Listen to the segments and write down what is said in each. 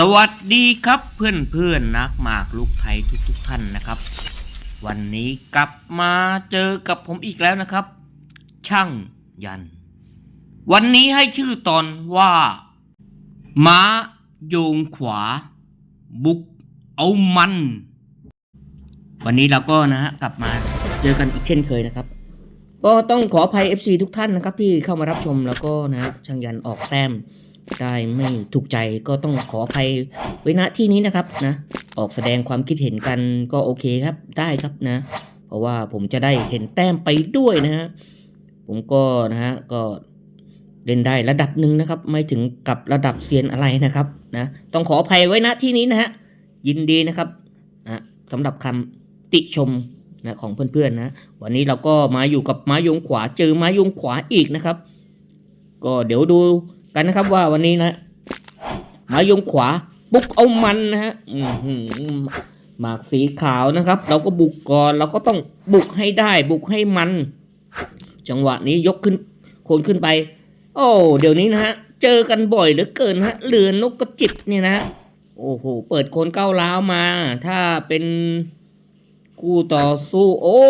สวัสดีครับเพื่อนเพื่อนนักหมากลูกไทยทุกทุกๆท่านนะครับ วันนี้กลับมาเจอกับผมอีกแล้วนะครับ ช่างยัน วันนี้ให้ชื่อตอนว่า ม้าโยงขวา บุกเอามัน วันนี้เราก็นะฮะกลับมาเจอกันอีกเช่นเคยนะครับ ก็ต้องขออภัย FC ทุกท่านนะครับ ที่เข้ามารับชมแล้วก็นะฮะช่างยันออกแต้ม ได้ไม่ถูกใจก็ต้องขออภัยไว้ณที่นี้นะครับนะ ออกแสดงความคิดเห็นกันก็โอเคครับได้ครับนะ เพราะว่าผมจะได้เห็นแต้มไปด้วยนะฮะผมก็นะฮะก็เล่นได้ระดับหนึ่งนะครับ ไม่ถึงกับระดับเซียนอะไรนะครับนะต้องขออภัยไว้ณที่นี้นะฮะยินดีนะครับนะสำหรับคำติชมนะของเพื่อนๆนะวันนี้เราก็มาอยู่กับม้ายงขวาเจอม้ายงขวาอีกนะครับ ก็เดี๋ยวดู กันนะครับว่าวันนี้นะหมายงขวาบุกเอามันนะฮะหมากสีขาวนะครับ เราก็บุกก่อนเราก็ต้องบุกให้ได้ บุกให้มัน จังหวะนี้ยกขึ้นโคนขึ้นไป โอ้เดี๋ยวนี้นะฮะเจอกันบ่อยเหลือเกินฮะเรือนกกระจิบเนี่ยนะโอ้โหเปิดโคนเก้าล้าวมา ถ้าเป็นคู่ต่อสู้ โอ้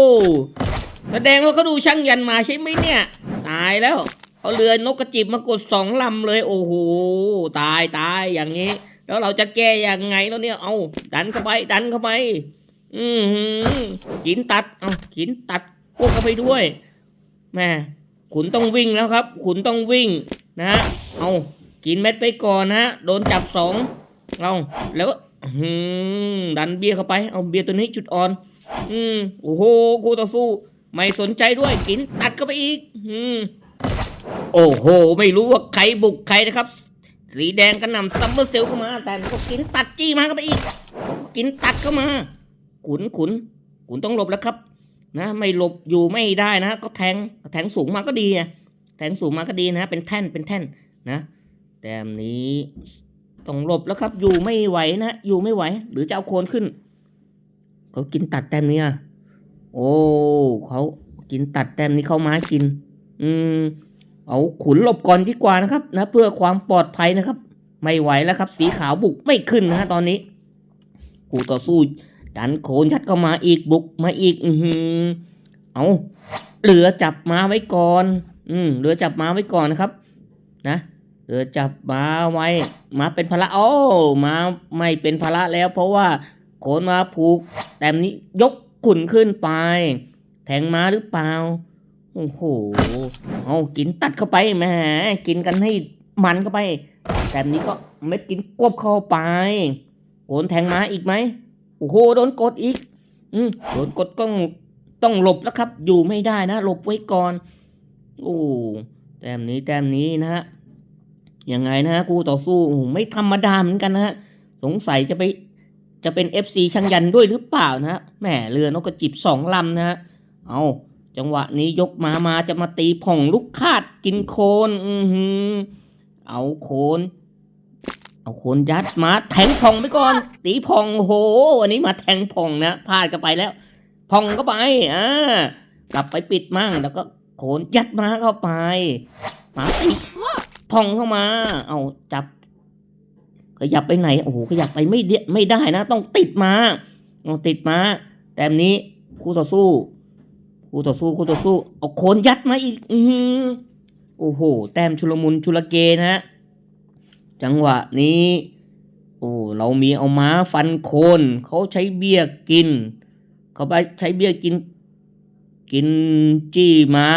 แสดงว่าเขาดูช่างยันมาใช่ไหมเนี่ย ตายแล้ว เอาเรือนกกระจิบมากดสองลำเลย โอ้โหตายตายอย่างนี้ แล้วเราจะแก้ยังไงแล้วเนี่ย เอาดันเข้าไปดันเข้าไป อือหือกินตัด เอากินตัดพวกเข้าไปด้วยแม่ขุนต้องวิ่งแล้วครับ ขุนต้องวิ่งนะฮะเอากินเม็ดไปก่อนนะฮะโดนจับสองเอาแล้วอื้อหือดันเบียร์เข้าไป เอาเบียร์ตัวนี้จุดอ่อน อืมโอ้โหกูต่อสู้ ไม่สนใจด้วย กินตัดเข้าไปอีก อืม โอ้โห ไม่รู้ว่าใครบุกใครนะครับ สีแดงกระหน่ำซัมเมอร์เซลเข้ามา แต่ก็กินตัดจี้มาเข้าไปอีก กินตัดเข้ามา ขุนขุนขุนต้องหลบแล้วครับ นะ ไม่หลบอยู่ไม่ได้นะ ก็แทงแทงสูงมาก็ดีนะแทงสูงมาก็ดีนะ เป็นแท่นเป็นแท่นนะ แต่อันนี้ต้องหลบแล้วครับ อยู่ไม่ไหวนะ อยู่ไม่ไหว หรือจะเอาโคนขึ้น เขากินตัดแต้มนี้ยโอ้เขากินตัดแต้มนี้เข้ามากิน อืม เอาขุนหลบก่อนดีกว่านะครับนะเพื่อความปลอดภัยนะครับ ไม่ไหวแล้วครับ สีขาวบุกไม่ขึ้นนะฮะตอนนี้กูต่อสู้ดันโขนยัดเข้ามาอีกบุกมาอีก อือเอาเหลือจับมาไว้ก่อน อืมเหลือจับมาไว้ก่อนนะครับ นะเหลือจับมาไว้มาเป็นภาระโอ้มาไม่เป็นภาระแล้ว เพราะว่าโขนมาผูก แต่นี้ยกขุนขึ้นไป แทงมาหรือเปล่า โอ้โห เอากินตัดเข้าไปแหมกินกันให้มันเข้าไป แต่นี้ก็เม็ดกินกวบเข้าไปโกนแทงมาอีกไหมโอ้โห โดนกดอีก อืมโดนกดต้องต้องหลบแล้วครับ อยู่ไม่ได้นะ หลบไว้ก่อน โอ้แต้มนี้แต้มนี้นะฮะ ยังไงนะฮะกูต่อสู้ไม่ธรรมดาเหมือนกันนะฮะ สงสัยจะไปจะเป็น FC ช่างยันด้วยหรือเปล่านะฮะ แหมเรือนกกระจิบสองลำนะฮะ เอา จังหวะนี้ยกมามาจะมาตีผ่องลูกคาดกินโคน อือหือ เอาโคน เอาโคนยัดมาแทงผ่องไปก่อน ตีผ่องโห อันนี้มาแทงผ่องนะพลาดกันไปแล้วผ่องก็ไป อ่ากลับไปปิดมั่งแล้วก็โคนยัดมาเข้าไปมาตีผ่องเข้ามา เอาจับ ขยับไปไหน โอ้โห ขยับไปไม่เดไม่ได้นะ ต้องติดมาต้องติดมา แต่อันนี้คู่ต่อสู้ คู่ต่อสู้คู่ต่อสู้เอาโคนยัดมาอีก อือโอ้โห แต้มชุลมุนชุลเกนะฮะ จังหวะนี้ โอ้เรามีเอาม้าฟันโคน เขาใช้เบี้ยกิน เขาไปใช้เบี้ยกิน กินจี้ม้า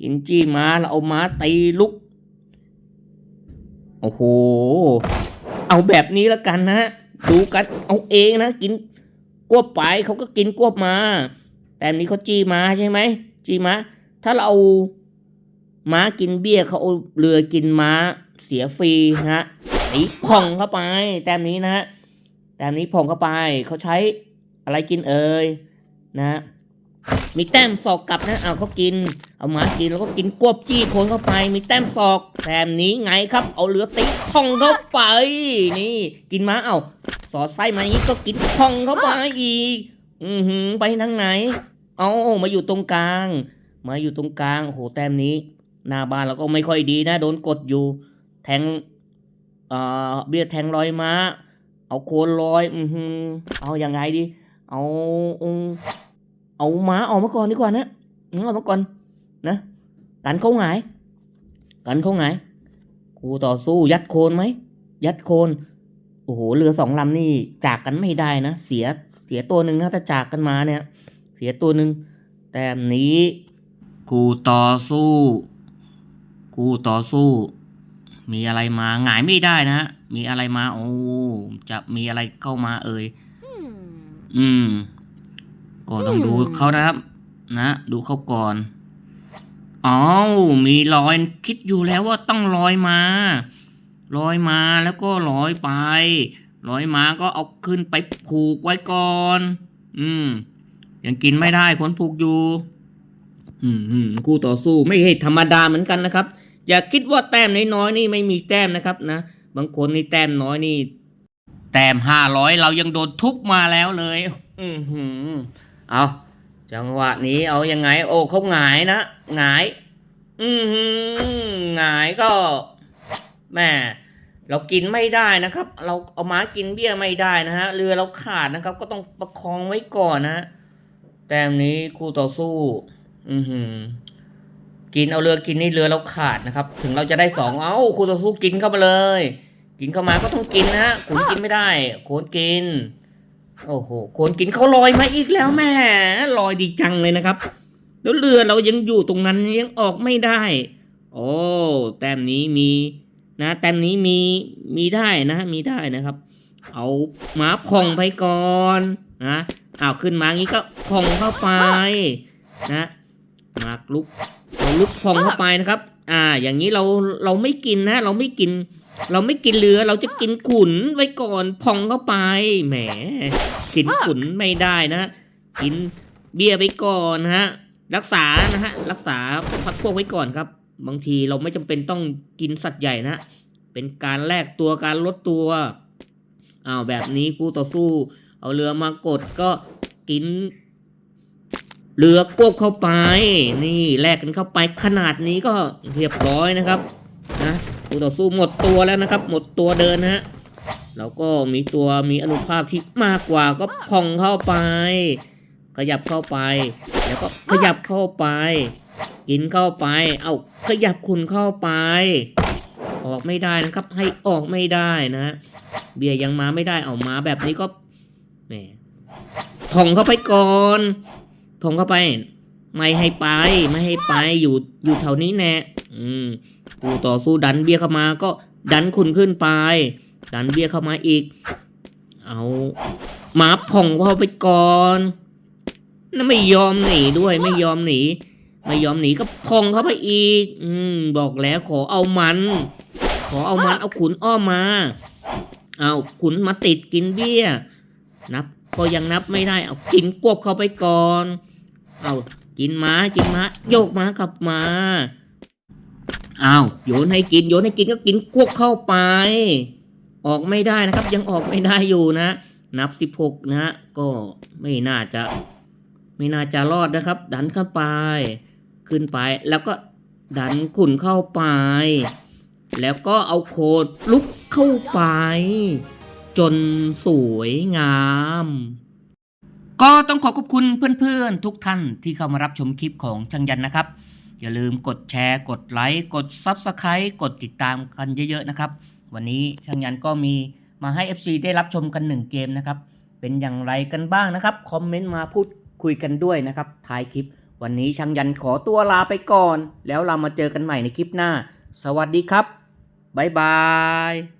กินจี้ม้าแล้วเอาม้าตีลุก โอ้โห เอาแบบนี้แล้วกันนะดูกันเอาเองนะ กินกวบไปเขาก็กินกวบมา แต่นี้เขาจี้ม้าใช่ไหมจี้ม้า ถ้าเราเอาม้ากินเบี้ยเขาเอาเรือกินม้าเสียฟรีนะฮะตีผ่องเข้าไป แต้มนี้นะฮะแต้มนี้ผ่องเข้าไปเขาใช้อะไรกินเอ่ยนะ มีแต้มศอกกลับนะเอาเขากิน เอาม้ากินแล้วก็กินกวบจี้โคนเข้าไป มีแต้มศอกแต้มนี้ไงครับ เอาเรือตีผ่องเข้าไป นี่ กินม้าเอาสอดไส้มาอย่างนี้ก็กินผ่องเข้าไปอีก อือหือ ไปทางไหน เอามาอยู่ตรงกลาง มาอยู่ตรงกลางโหแต้มนี้ หน้าบ้านเราก็ไม่ค่อยดีนะ โดนกดอยู่ แทงเอ่อเบี้ยแทงร้อยม้า เอาโคนร้อย อือหือ เอายังไงดี เอาเอาม้าออกมาก่อนดีกว่านะอืมออกมาก่อนนะกันเขาหงายกันเขาหงายกูต่อสู้ยัดโคนไหมยัดโคน โอ้โหเรือสองลำนี่จากกันไม่ได้นะ เสียเสียตัวหนึ่งนะถ้าจากกันมาเนี่ย เสียตัวหนึ่งแต่นี้กูต่อสู้ กูต่อสู้ มีอะไรมาหงายไม่ได้นะฮะมีอะไรมาโอ้จะมีอะไรเข้ามาเอ่ยอืม ก็ต้องดูเขานะครับ นะดูเขาก่อนอ๋อมีรอยคิดอยู่แล้วว่าต้องลอยมา ลอยมาแล้วก็ลอยไปลอยมาก็เอาขึ้นไปผูกไว้ก่อน อืม ยังกินไม่ได้คนผูกอยู่ อืมอืมคู่ต่อสู้ไม่ใช่ธรรมดาเหมือนกันนะครับ อย่าคิดว่าแต้มน้อยๆนี่ไม่มีแต้มนะครับนะบางคนนี่แต้มน้อยนี่ แต้มห้าร้อยเรายังโดนทุบมาแล้วเลย อือหือเอาจังหวะนี้เอายังไง โอ้เขาหงายนะหงาย อือหือหงายก็ แม่เรากินไม่ได้นะครับ เราเอาม้ากินเบี้ยไม่ได้นะฮะเรือเราขาดนะครับ ก็ต้องประคองไว้ก่อนนะแต้มนี้คู่ต่อสู้ อือหือ กินเอาเรือกินนี่เรือเราขาดนะครับ ถึงเราจะได้สองเอ้าคู่ต่อสู้กินเข้ามาเลย กินเข้ามาก็ต้องกินนะฮะขุนกินไม่ได้โคนกิน โอ้โหโคนกินเขาลอยมาอีกแล้วแม่ลอยดีจังเลยนะครับ แล้วเรือเรายังอยู่ตรงนั้นยังออกไม่ได้ โอ้แต้มนี้มี นะแต้มนี้มีมีได้นะมีได้นะครับ เอาหมาพองไปก่อนนะเอาขึ้นมางี้ก็พองเข้าไปนะหมากลุกเราลุกพองเข้าไปนะครับ อ่า อย่างนี้เราเราไม่กินนะ เราไม่กิน เราไม่กินเรือเราจะกินขุนไว้ก่อนพองเข้าไปแหมกินขุนไม่ได้นะกินเบียร์ไปก่อนนะฮะรักษานะฮะรักษาพักพวกไว้ก่อนครับ บางทีเราไม่จำเป็นต้องกินสัตว์ใหญ่นะ เป็นการแลกตัวการลดตัวอ้าวแบบนี้คู่ต่อสู้ เอาเรือมากดก็กิน เรือกวบเข้าไป นี่แลกกันเข้าไปขนาดนี้ก็เรียบร้อยนะครับนะคู่ต่อสู้หมดตัวแล้วนะครับ หมดตัวเดินนะฮะแล้วก็มีตัวมีอนุภาพที่มากกว่าก็พองเข้าไป ขยับเข้าไป แล้วก็ขยับเข้าไป กินเข้าไป เอาขยับคุณเข้าไป ออกไม่ได้นะครับ ให้ออกไม่ได้นะ เบียร์ยังมาไม่ได้เอามาแบบนี้ก็แหมพองเข้าไปก่อนพองเข้าไป ไม่ให้ไป ไม่ให้ไปอยู่อยู่แถวนี้แน่อืมกูต่อสู้ดันเบียร์เข้ามาก็ดันคุณขึ้นไป ดันเบียร์เข้ามาอีก เอาหมาผ่องเข้าไปก่อนนั่นไม่ยอมหนีด้วยไม่ยอมหนี ไม่ยอมหนีก็พองเข้าไปอีก อืม บอกแล้วขอเอามัน ขอเอามันเอาขุนอ้อมมา เอาขุนมาติดกินเบี้ย นับก็ยังนับไม่ได้ เอากินกวบเข้าไปก่อน เอากินม้ากินม้าโยกม้ากลับมาอ้าวโยนให้กินโยนให้กินก็กินกวบเข้าไป ออกไม่ได้นะครับ ยังออกไม่ได้อยู่นะ นับสิบหกนะฮะก็ไม่น่าจะ ไม่น่าจะรอดนะครับ ดันเข้าไป ขึ้นไป แล้วก็ดันขุนเข้าไป แล้วก็เอาโคดลุกเข้าไป จนสวยงาม ก็ต้องขอขอบคุณเพื่อนๆ ทุกท่านที่เข้ามารับชมคลิปของช่างยันนะครับ อย่าลืมกดแชร์กดไลค์กด Subscribe กดติดตามกันเยอะๆนะครับ วันนี้ช่างยันก็มีมาให้ FC ได้รับชมกัน 1 เกมนะครับ เป็นอย่างไรกันบ้างนะครับ คอมเมนต์มาพูดคุยกันด้วยนะครับท้ายคลิป วันนี้ช่างยันขอตัวลาไปก่อน แล้วเรามาเจอกันใหม่ในคลิปหน้า สวัสดีครับ บ๊ายบาย